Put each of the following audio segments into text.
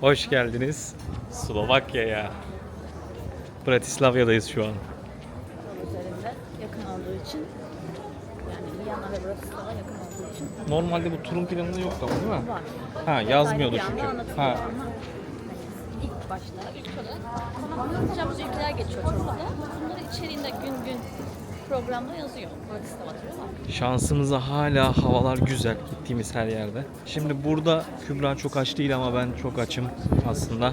Hoş geldiniz Slovakya'ya. Bratislava'dayız şu an. üzerinde yakın olduğu için yani Viyana ve Bratislava yakın olduğu için Normalde bu turun planında yoktu ama değil mi? var. Ha yazmıyordu Detaylı bir çünkü. anlatılıyor Ha. ama ilk başta ilk olarak konaklayacağımız ülkeler geçiyor turda. Bunları içeriğinde gün gün programda yazıyor. Şansımıza hala havalar güzel gittiğimiz her yerde. Şimdi burada Kübra çok aç değil ama ben çok açım aslında.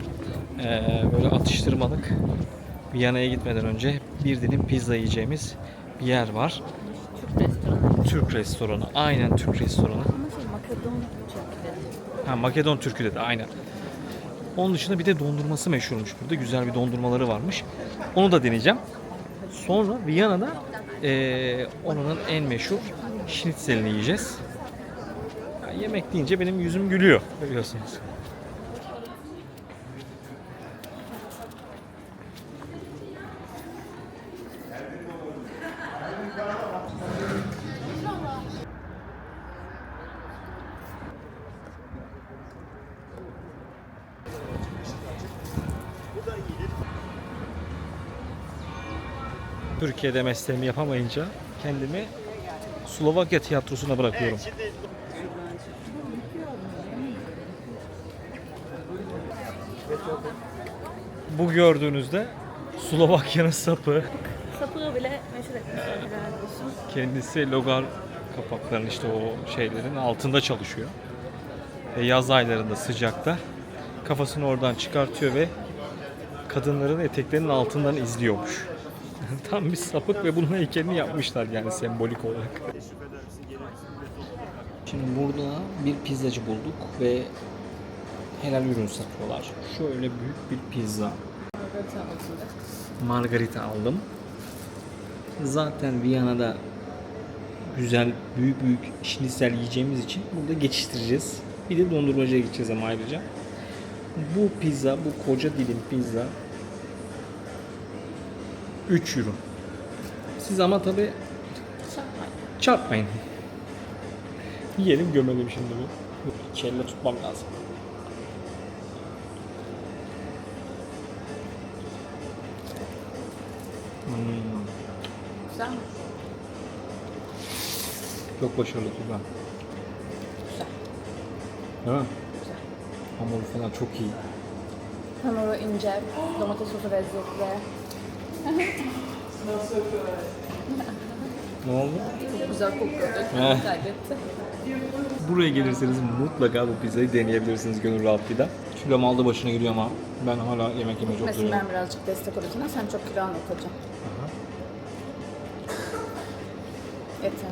Ee, böyle atıştırmalık Viyana'ya gitmeden önce bir dilim pizza yiyeceğimiz bir yer var. Türk restoranı. Türk restoranı. Aynen Türk restoranı. Ama şey Makedon Türkleri. Ha Makedon Türkü dedi aynen. Onun dışında bir de dondurması meşhurmuş burada. Güzel bir dondurmaları varmış. Onu da deneyeceğim. Sonra Viyana'da eee oranın en meşhur schnitzelini yiyeceğiz. Ya yemek deyince benim yüzüm gülüyor biliyorsunuz. Türkiye'de mesleğimi yapamayınca kendimi Slovakya tiyatrosuna bırakıyorum. Bu gördüğünüzde Slovakya'nın sapı. Sapığı bile meşhur olsun. Kendisi logar kapaklarının işte o şeylerin altında çalışıyor. Ve yaz aylarında sıcakta kafasını oradan çıkartıyor ve kadınların eteklerinin altından izliyormuş. Tam bir sapık ve bunun heykelini yapmışlar yani sembolik olarak. Şimdi burada bir pizzacı bulduk ve helal ürün satıyorlar. Şöyle büyük bir pizza. Margarita aldım. Zaten Viyana'da güzel büyük büyük şinisel yiyeceğimiz için burada geçiştireceğiz. Bir de dondurmacıya gideceğiz ama ayrıca. Bu pizza, bu koca dilim pizza 3 euro. Siz ama tabi çarpmayın. Yiyelim gömelim şimdi bu. İki elle tutmam lazım. Hmm. Güzel mi? Çok başarılı Tuba. Güzel. Değil mi? Güzel. Hamuru falan çok iyi. Hamuru ince, domates sosu lezzetli. Ne oldu? Çok güzel kokuyordu. Kaybetti. Buraya gelirseniz mutlaka bu pizzayı deneyebilirsiniz gönül rahatlığıyla. Kilom aldı başına gidiyor ama ben hala yemek yemeyi çok Mesela ben birazcık destek olacağım. Sen çok kilo kocam. Yeter.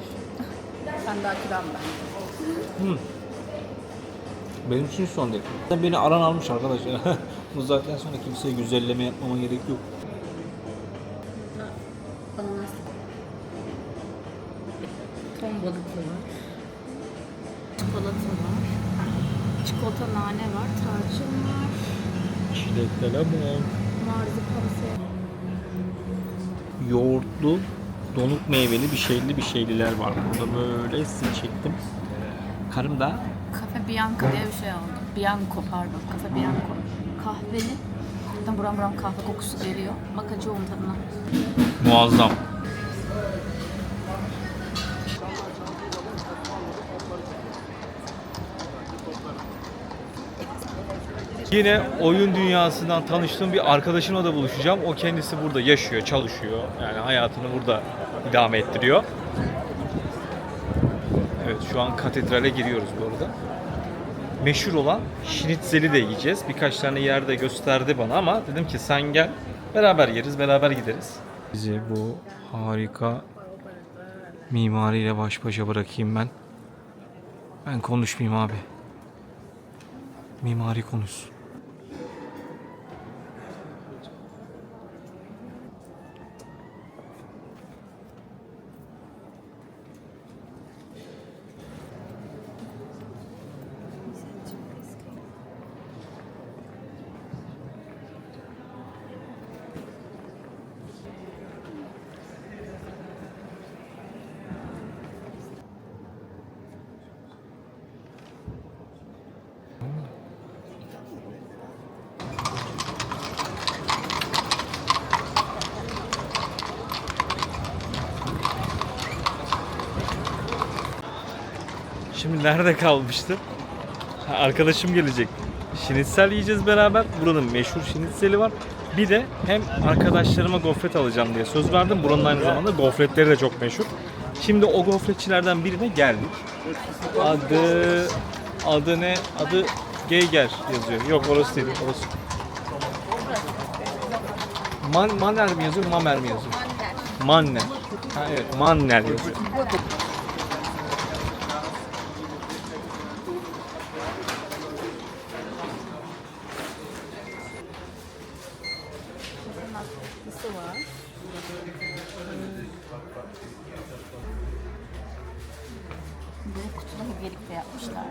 Sen daha kilo alma bence. Benim için son değil. Beni aran almış arkadaşlar. bu zaten sonra kimseye güzelleme yapmama gerek yok. Var. Çikolata var. Çikolata nane var. Tarçın var. Çilekler ama Marzipan yoğurtlu donuk meyveli bir şeyli bir şeyliler var. Burada böyle sizi çektim. Karım da Cafe Bianca diye bir şey aldım. Bianco pardon. Cafe Bianco. Kahveli. Buradan buram buram kahve kokusu geliyor. Bakacağım tadına. muazzam. Yine oyun dünyasından tanıştığım bir arkadaşımla da buluşacağım. O kendisi burada yaşıyor, çalışıyor. Yani hayatını burada idame ettiriyor. Evet şu an katedrale giriyoruz bu arada. Meşhur olan şnitzeli de yiyeceğiz. Birkaç tane yerde gösterdi bana ama dedim ki sen gel beraber yeriz, beraber gideriz. Bizi bu harika mimariyle baş başa bırakayım ben. Ben konuşmayayım abi. Mimari konuşsun. Şimdi nerede kalmıştı? Ha, arkadaşım gelecek. Şinitsel yiyeceğiz beraber. Buranın meşhur şinitseli var. Bir de hem arkadaşlarıma gofret alacağım diye söz verdim. Buranın aynı zamanda gofretleri de çok meşhur. Şimdi o gofretçilerden birine geldik. Adı adı ne? Adı Geyger yazıyor. Yok orası değil. Orası. Man, Manner mi yazıyor? Mamer mi yazıyor? Manner. Ha evet, Manner yazıyor. Nasıl var? Bu kutuda hediyelikle yapmışlar.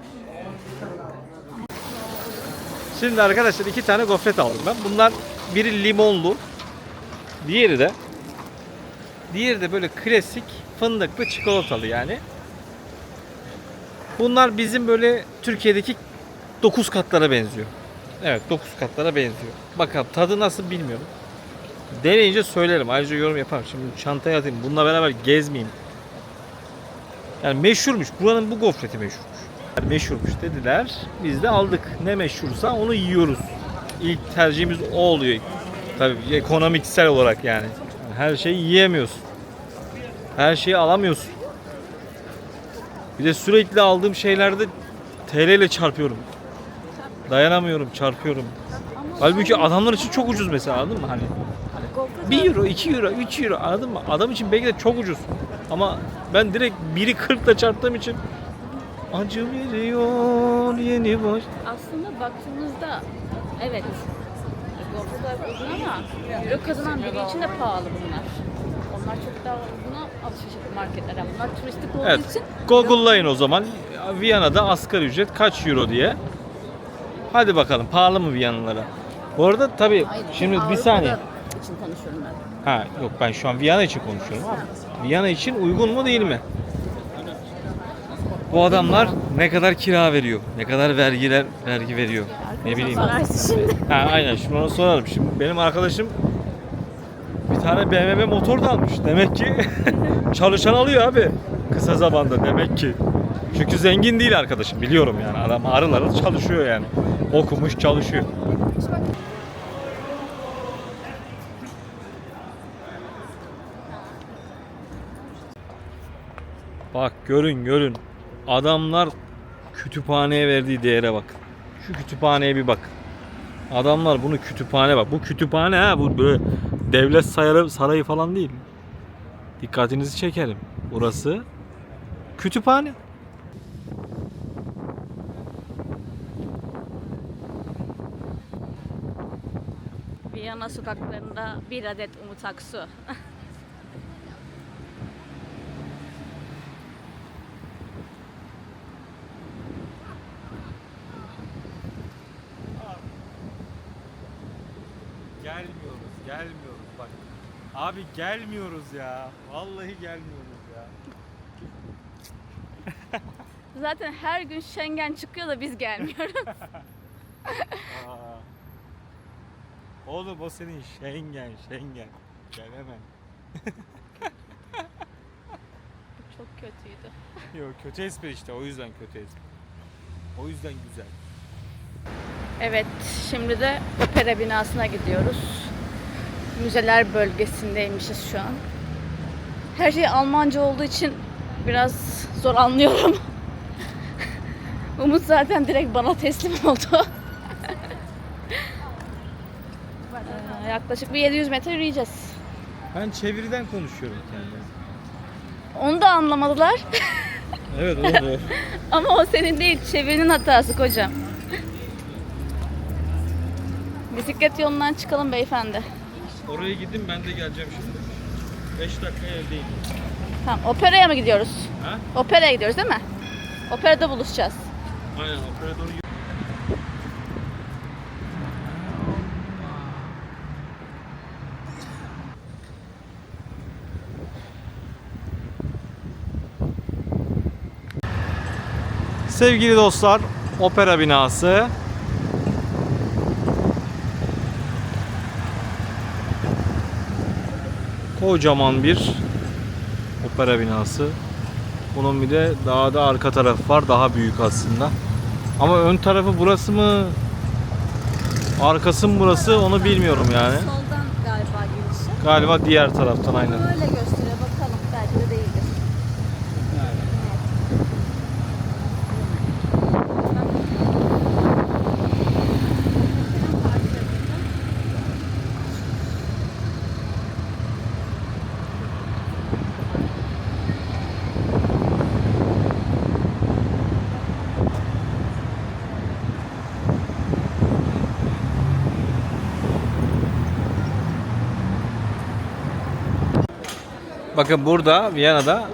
Şimdi arkadaşlar iki tane gofret aldım ben. Bunlar biri limonlu, diğeri de diğeri de böyle klasik fındıklı çikolatalı yani. Bunlar bizim böyle Türkiye'deki 9 katlara benziyor. Evet 9 katlara benziyor. Bakalım tadı nasıl bilmiyorum. Deneyince söylerim. Ayrıca yorum yaparım. Şimdi çantaya atayım. Bununla beraber gezmeyeyim. Yani meşhurmuş. Buranın bu gofreti meşhurmuş. Meşhurmuş dediler. Biz de aldık. Ne meşhursa onu yiyoruz. İlk tercihimiz o oluyor. Tabii ekonomiksel olarak yani. Her şeyi yiyemiyorsun. Her şeyi alamıyorsun. Bir de sürekli aldığım şeylerde TL ile çarpıyorum. Dayanamıyorum, çarpıyorum. Halbuki adamlar için çok ucuz mesela anladın mı? Hani 1 euro, 2 euro, 3 euro anladın mı? Adam için belki de çok ucuz. Ama ben direkt 1'i 40 ile çarptığım için acı veriyor yeni baş. aslında baktığımızda evet gofretler uygun ama euro kazanan biri için de pahalı bunlar. Onlar çok daha uyguna alışveriş yapıyor marketlere. Bunlar turistik olduğu Evet. için Google'layın o zaman. Viyana'da asgari ücret kaç euro diye. Hadi bakalım pahalı mı Viyanalara? Bu arada tabii Hayır, şimdi bir saniye. İçin konuşuyorum ben. Ha yok ben şu an Viyana için konuşuyorum abi. Viyana için uygun mu değil mi? Bu adamlar ne kadar kira veriyor? Ne kadar vergiler vergi veriyor? Ne bileyim. Sorarsın şimdi. Ha aynen şimdi onu sorarım. Şimdi benim arkadaşım bir tane BMW motor da almış. Demek ki çalışan alıyor abi. Kısa zamanda demek ki. Çünkü zengin değil arkadaşım biliyorum yani. Adam arıl arıl çalışıyor yani. Okumuş çalışıyor. Bak görün görün. Adamlar kütüphaneye verdiği değere bak. Şu kütüphaneye bir bak. Adamlar bunu kütüphane bak. Bu kütüphane ha bu böyle devlet sarayı, sarayı falan değil. Dikkatinizi çekerim. Burası kütüphane. Viyana sokaklarında bir adet Umut Aksu. Gelmiyoruz, gelmiyoruz bak. Abi gelmiyoruz ya. Vallahi gelmiyoruz ya. Zaten her gün Schengen çıkıyor da biz gelmiyoruz. Aa. Oğlum o senin Schengen, Schengen. Gelemem. Çok kötüydü. Yok kötü espri işte o yüzden kötü espri. O yüzden güzel. Evet, şimdi de opera binasına gidiyoruz. Müzeler bölgesindeymişiz şu an. Her şey Almanca olduğu için biraz zor anlıyorum. Umut zaten direkt bana teslim oldu. Ee, Yaklaşık bir 700 metre yürüyeceğiz. Ben çeviriden konuşuyorum kendime. Onu da anlamadılar. Evet o da doğru. Ama o senin değil, çevirinin hatası kocam. Bisiklet yolundan çıkalım beyefendi. Oraya gidin ben de geleceğim şimdi. 5 dakika evdeyim. Tamam, operaya mı gidiyoruz? Ha? Operaya gidiyoruz değil mi? Operada buluşacağız. Aynen opera doğru. Sevgili dostlar, opera binası. Kocaman bir opera binası. Bunun bir de daha da arka tarafı var. Daha büyük aslında. Ama ön tarafı burası mı? Arkası mı burası onu bilmiyorum yani. Soldan galiba girişi. Galiba diğer taraftan aynen. Öyle gösteriyor bakalım belki de değildir. Bakın burada Viyana'da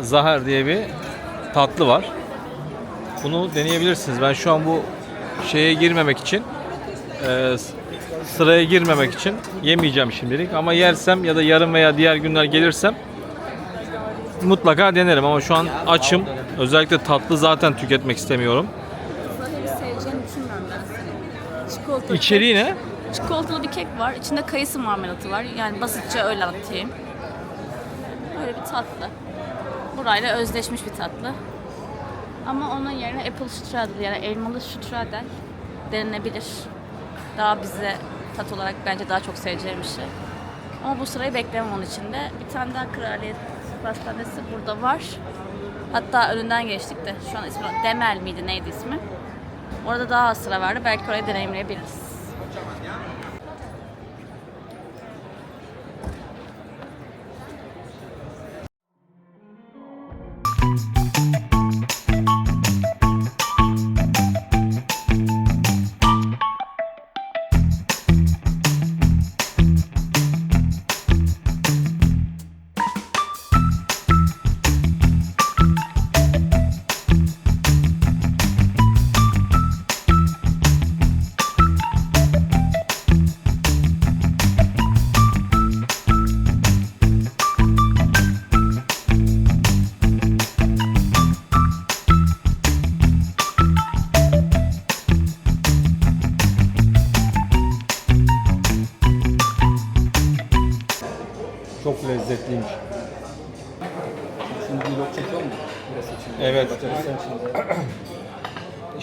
Zahar diye bir tatlı var. Bunu deneyebilirsiniz. Ben şu an bu şeye girmemek için e, sıraya girmemek için yemeyeceğim şimdilik ama yersem ya da yarın veya diğer günler gelirsem mutlaka denerim ama şu an açım. Özellikle tatlı zaten tüketmek istemiyorum. Zahiri seveceğini düşünmüyorum ben seni. Çikolata. İçeriği ne? Çikolatalı bir kek var. İçinde kayısı marmelatı var. Yani basitçe öyle anlatayım. Böyle bir tatlı. Burayla özleşmiş bir tatlı. Ama onun yerine apple strudel yani elmalı strudel denenebilir. Daha bize tat olarak bence daha çok seveceğim bir şey. Ama bu sırayı beklemem onun için de. Bir tane daha kraliyet pastanesi burada var. Hatta önünden geçtik de şu an ismi Demel miydi neydi ismi? Orada daha az sıra vardı. Belki orayı deneyimleyebiliriz.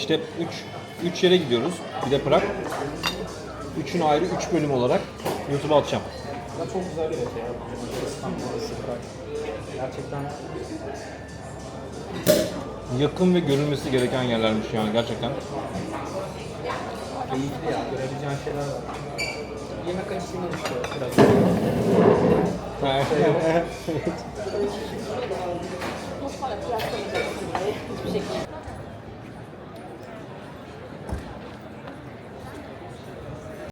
İşte 3 3 yere gidiyoruz. Bir de Prag. Üçünü ayrı 3 bölüm olarak YouTube'a atacağım. Ya çok güzel bir ülke ya. Prag. Gerçekten Yakın ve görülmesi gereken yerlermiş yani gerçekten. keyifli ya. Görebileceğin şeyler var. Yemek açısından işte biraz.